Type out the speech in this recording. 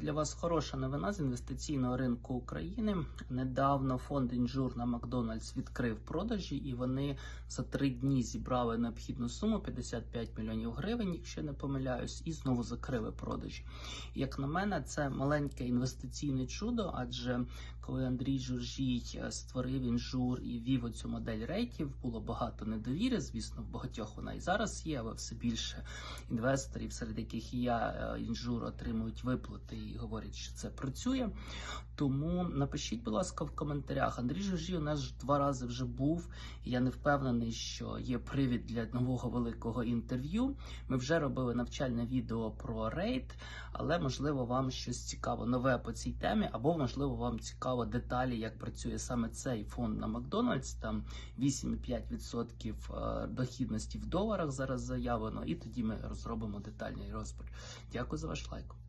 Для вас хороша новина з інвестиційного ринку України. Недавно фонд інжур на Макдональдс відкрив продажі, і вони за три дні зібрали необхідну суму 55 мільйонів гривень, якщо не помиляюсь, і знову закрили продажі. Як на мене, це маленьке інвестиційне чудо, адже коли Андрій Журжій е, створив інжур і вів оцю модель рейтів, було багато недовіри. Звісно, в багатьох вона і зараз є, але все більше інвесторів, серед яких і я е, інжур отримують виплати говорять, що це працює. Тому напишіть, будь ласка, в коментарях. Андрій Жужі у нас два рази вже був. Я не впевнений, що є привід для нового великого інтерв'ю. Ми вже робили навчальне відео про рейд, але можливо вам щось цікаво нове по цій темі, або можливо вам цікаво деталі, як працює саме цей фонд на Макдональдс. Там 8,5% е, дохідності в доларах зараз заявлено, і тоді ми розробимо детальний розбір. Дякую за ваш лайк.